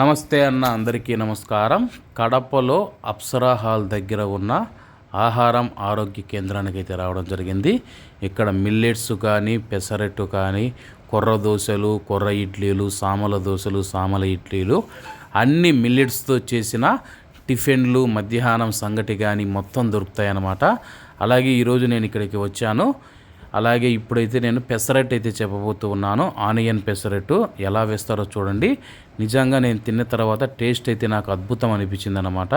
నమస్తే అన్న అందరికీ నమస్కారం. కడపలో అప్సరా హాల్ దగ్గర ఉన్న ఆహారం ఆరోగ్య కేంద్రానికి అయితే రావడం జరిగింది. ఇక్కడ మిల్లెట్స్ కానీ పెసరట్టు కానీ కొర్ర దోశలు కొర్ర ఇడ్లీలు సామల దోశలు సామల ఇడ్లీలు అన్ని మిల్లెట్స్తో చేసిన టిఫిన్లు మధ్యాహ్నం సంగటి కానీ మొత్తం దొరుకుతాయన్నమాట. అలాగే ఈరోజు నేను ఇక్కడికి వచ్చాను. అలాగే ఇప్పుడైతే నేను పెసరట్టు అయితే చెప్పబోతూ ఉన్నాను. ఆనియన్ పెసరట్టు ఎలా వేస్తారో చూడండి. నిజంగా నేను తిన్న తర్వాత టేస్ట్ అయితే నాకు అద్భుతం అనిపించింది అనమాట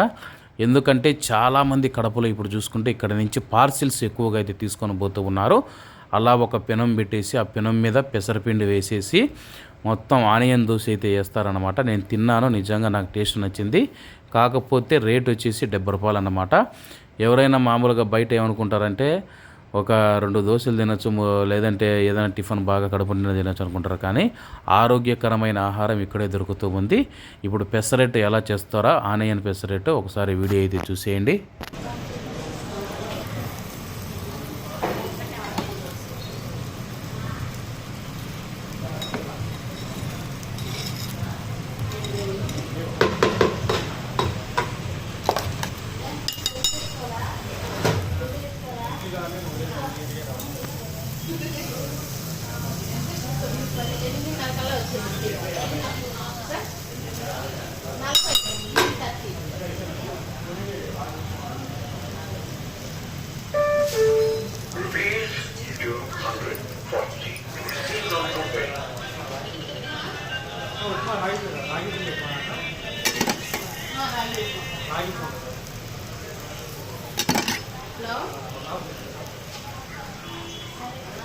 ఎందుకంటే చాలామంది కడపలో ఇప్పుడు చూసుకుంటే ఇక్కడ నుంచి పార్సిల్స్ ఎక్కువగా అయితే తీసుకొని పోతూ ఉన్నారు. అలా ఒక పెనం పెట్టేసి ఆ పెనం మీద పెసరపిండి వేసేసి మొత్తం ఆనియన్ దోశ అయితే వేస్తారనమాట నేను తిన్నాను నిజంగా నాకు టేస్ట్ నచ్చింది. కాకపోతే రేట్ వచ్చేసి డెబ్బై రూపాయలు అన్నమాట. ఎవరైనా మామూలుగా బయట ఏమనుకుంటారంటే ఒక రెండు దోశలు తినచ్చు లేదంటే ఏదైనా టిఫిన్ బాగా కడుపు నిండా తినచ్చు అనుకుంటారు. కానీ ఆరోగ్యకరమైన ఆహారం ఇక్కడే దొరుకుతూ ఉంది. ఇప్పుడు పెసరెట్ ఎలా చేస్తారో ఆనియన్ పెసరెట్ ఒకసారి వీడియో అయితే చూసేయండి. హలో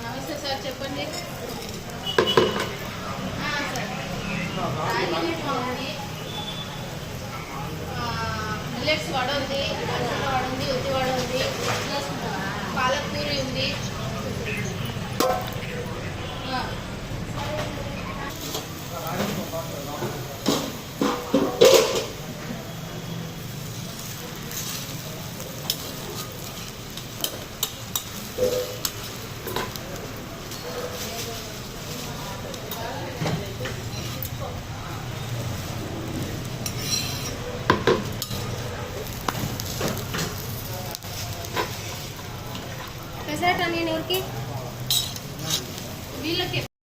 నమస్తే సార్ చెప్పండి ఆ, సార్ రాగి ఉప్మా ఉంది ఆ, మిల్లెట్స్ వడ ఉంది అలసంద వడ ఉంది ఉద్ది వడ ఉంది పాలక్ పూరి ఉంది you. పెసరట్ ఆనియన్ ఎవరికి వీళ్ళకే